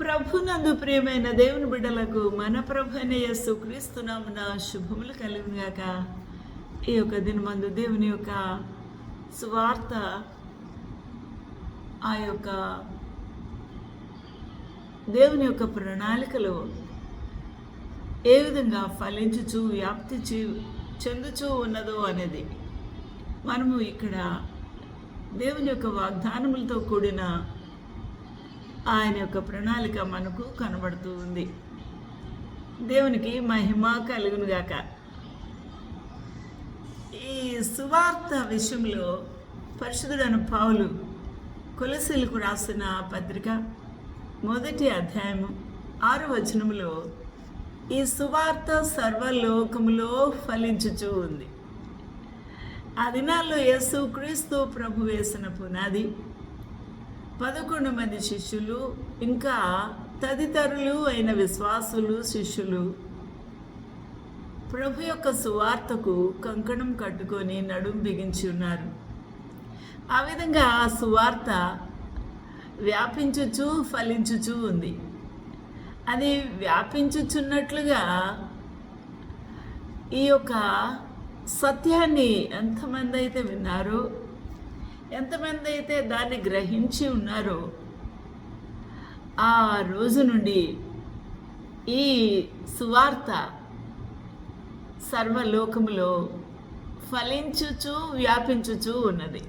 ప్రభునందు ప్రియమైన దేవుని బిడ్డలకు మన ప్రభు అయిన యేసు క్రీస్తునామున శుభములు కలుగుగాక ఈ యొక్క దినమందు దేవుని యొక్క సువార్త ఆ యొక్క దేవుని యొక్క ప్రణాళికలో ఏ విధంగా ఫలించుచు వ్యాప్తి చే- చెందుచూ ఉన్నదో అనేది మనము ఇక్కడ దేవుని యొక్క వాగ్దానములతో కూడిన ఆయన యొక్క ప్రణాళిక మనకు కనబడుతూ ఉంది. దేవునికి మహిమ కలుగునుగాక ఈ సువార్త విషయంలో పరిశుద్ధుడైన పావులు కొలసీలకు రాసిన పత్రిక మొదటి అధ్యాయము ఆరు వచనములో ఈ సువార్త సర్వలోకములో ఫలించుచూ ఉంది. ఆ దినాల్లో యేసు క్రీస్తు ప్రభు వేసిన పునాది పదకొండు మంది శిష్యులు ఇంకా తదితరులు అయిన విశ్వాసులు శిష్యులు. ప్రభు యొక్క సువార్తకు కంకణం కట్టుకొని నడుం బిగించి ఉన్నారు. ఆ విధంగా ఆ సువార్త వ్యాపించుచు ఫలించుచు ఉంది. అది వ్యాపించుచున్నట్లుగా ఈ యొక్క సత్యాన్ని ఎంతమంది అయితే విన్నారో ఎంతమంది అయితే దాన్ని గ్రహించి ఉన్నారో ఆ రోజు నుండి ఈ సువార్త సర్వలోకములో ఫలించుచు వ్యాపించుచు ఉన్నది.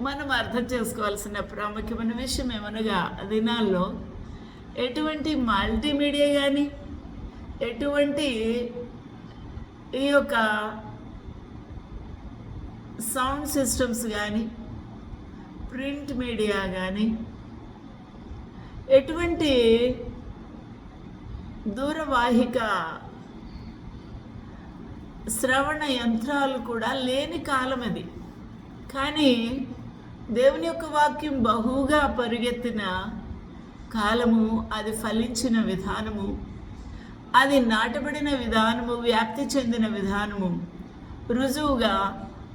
మనం అర్థం చేసుకోవాల్సిన ప్రాముఖ్యమైన విషయం ఏమనగా ఆ దినాల్లో ఎటువంటి మల్టీమీడియా కానీ ఎటువంటి ఈ యొక్క సౌండ్ సిస్టమ్స్ కానీ ప్రింట్ మీడియా కానీ ఎటువంటి దూరవాహిక శ్రవణ యంత్రాలు కూడా లేని కాలం అది. కానీ దేవుని యొక్క వాక్యం బహుగా పరిగెత్తిన కాలము అది ఫలించిన విధానము అది నాటబడిన విధానము వ్యాప్తి చెందిన విధానము రుజువుగా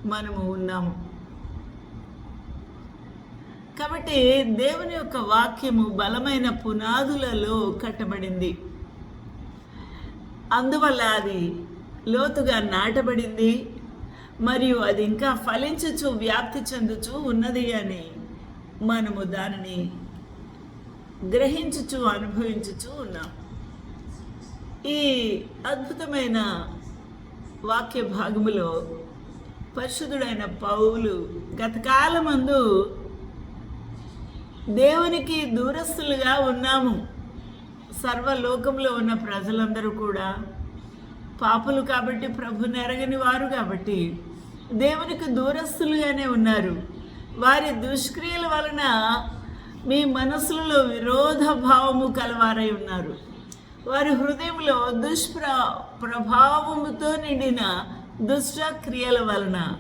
మనము ఉన్నాము. కాబట్టి దేవుని యొక్క వాక్యము బలమైన పునాదులలో కట్టబడింది. అందువల్ల అది లోతుగా నాటబడింది. మరియు అది ఇంకా ఫలించుచు వ్యాప్తి చెందుచు ఉన్నది అని మనము దానిని గ్రహించుచు అనుభవించుచు ఉన్నాం ఈ అద్భుతమైన వాక్య భాగములో పరిశుద్ధుడైన పౌలు గతకాలమందు దేవునికి దూరస్తులుగా ఉన్నాము. సర్వలోకంలో ఉన్న ప్రజలందరూ కూడా పాపులు కాబట్టి ప్రభు నెరగని వారు కాబట్టి దేవునికి దూరస్తులుగానే ఉన్నారు. వారి దుష్క్రియల వలన మీ మనసులలో విరోధ భావము కలవారై ఉన్నారు. వారి హృదయంలో దుష్ప్ర ప్రభావముతో నిండిన దుష్ట క్రియల వలన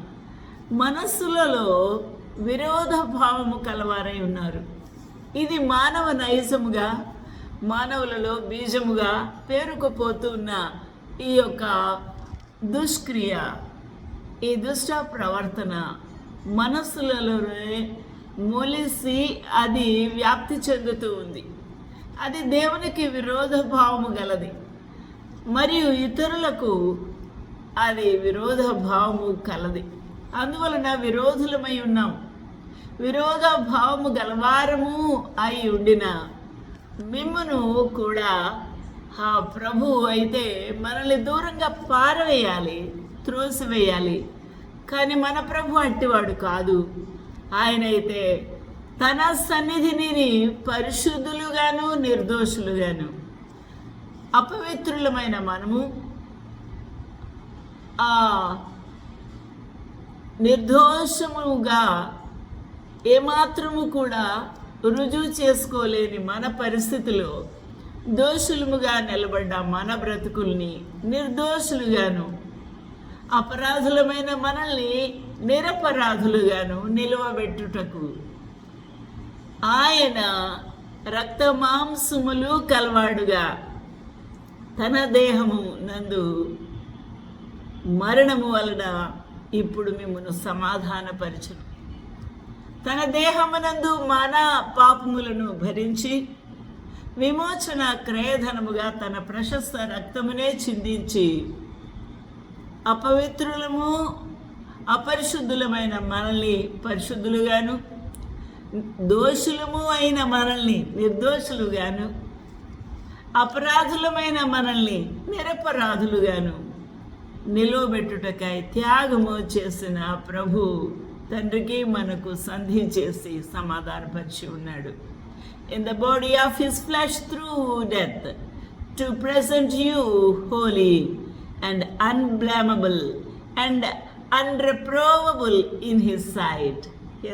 మనస్సులలో విరోధ భావము కలవారై ఉన్నారు. ఇది మానవ నైజముగా మానవులలో బీజముగా పేరుకుపోతూ ఉన్న ఈ యొక్క దుష్క్రియ ఈ దుష్ట ప్రవర్తన మనస్సులలోనే మొలిసి అది వ్యాప్తి చెందుతూ ఉంది. అది దేవునికి విరోధ భావము గలది. మరియు ఇతరులకు అది విరోధ భావము కలది. అందువలన విరోధులమై ఉన్నాం. విరోధ భావము గలవారము అయి ఉండిన మిమ్మును కూడా ఆ ప్రభువు అయితే మనల్ని దూరంగా పారవేయాలి త్రోసివేయాలి. కానీ మన ప్రభు అట్టివాడు కాదు. ఆయన అయితే తన సన్నిధిని పరిశుద్ధులుగాను నిర్దోషులుగాను అపవిత్రులమైన మనము. నిర్దోషముగా ఏమాత్రము కూడా రుజువు చేసుకోలేని మన పరిస్థితిలో దోషులముగా నిలబడ్డ మన బ్రతుకుల్ని నిర్దోషులుగాను అపరాధులమైన మనల్ని నిరపరాధులుగాను నిలువబెట్టుటకు ఆయన రక్త మాంసములు కలవాడుగా తన దేహము నందు మరణము వలన ఇప్పుడు మిమ్మను విమోచన క్రయధనముగా తన ప్రశస్త రక్తమునే చిందించి అపవిత్రులము అపరిశుద్ధులమైన మనల్ని పరిశుద్ధులుగాను దోషులము అయిన మనల్ని నిర్దోషులుగాను అపరాధులమైన మనల్ని నిరపరాధులుగాను నిలువబెట్టుటకై త్యాగము చేసిన ప్రభు తండ్రికి మనకు సంధి చేసి సమాధానపరిచి ఉన్నాడు. In the body of his flesh through death to present you holy and unblameable and unreprovable in his sight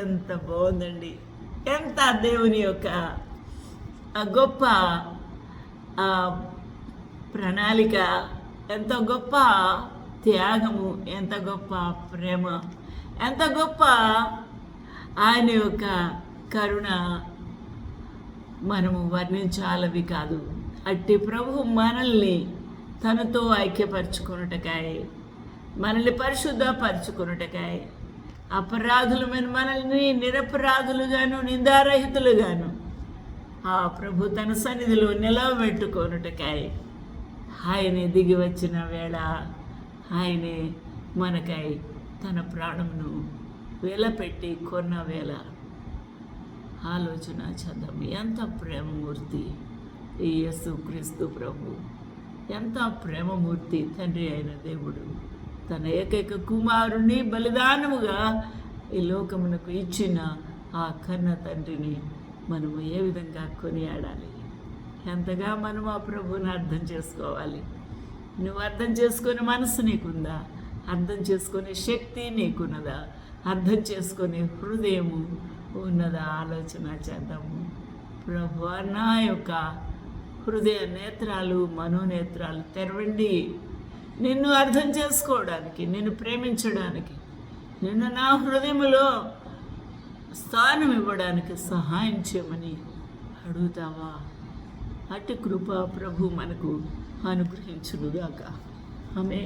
ఎంత బాగుందండి. ఎంత దేవుని యొక్క గొప్ప ఆ ప్రణాళిక ఎంత గొప్ప త్యాగము ఎంత గొప్ప ప్రేమ ఎంత గొప్ప ఆయన యొక్క కరుణ మనము వర్ణించాలవి కాదు. అట్టి ప్రభు మనల్ని తనతో ఐక్యపరచుకున్నటకాయ మనల్ని పరిశుద్ధపరచుకున్నటకాయ. అపరాధులమైన మనల్ని నిరపరాధులుగాను నిందారహితులుగాను ఆ ప్రభు తన సన్నిధిలో నిలవబెట్టుకున్నటకాయ. ఆయన దిగి వచ్చిన వేళ ఆయనే మనకై తన ప్రాణమును వెలపెట్టి కొన్న వేళ ఆలోచన చదం ఎంత ప్రేమమూర్తి ఈ యేసు క్రీస్తు ప్రభు. ఎంత ప్రేమమూర్తి తండ్రి అయిన దేవుడు. తన ఏకైక కుమారుని బలిదానముగా ఈ లోకమునకు ఇచ్చిన ఆ కన్న తండ్రిని మనము ఏ విధంగా కొనియాడాలి? ఎంతగా మనం ఆ ప్రభువుని అర్థం చేసుకోవాలి? నువ్వు అర్థం చేసుకునే మనసు నీకుందా? అర్థం చేసుకునే శక్తి నీకున్నదా? అర్థం చేసుకునే హృదయము ఉన్నదా? ఆలోచన చేద్దాము. ప్రభు నా యొక్క హృదయ నేత్రాలు మనోనేత్రాలు తెరవండి. నిన్ను అర్థం చేసుకోవడానికి నిన్ను ప్రేమించడానికి నిన్ను నా హృదయములో స్థానం ఇవ్వడానికి సహాయం చేయమని అడుగుతావా? అటు కృప ప్రభు మనకు അനുഗ്രഹിച്ചു ഇതാക്കുക ആമേ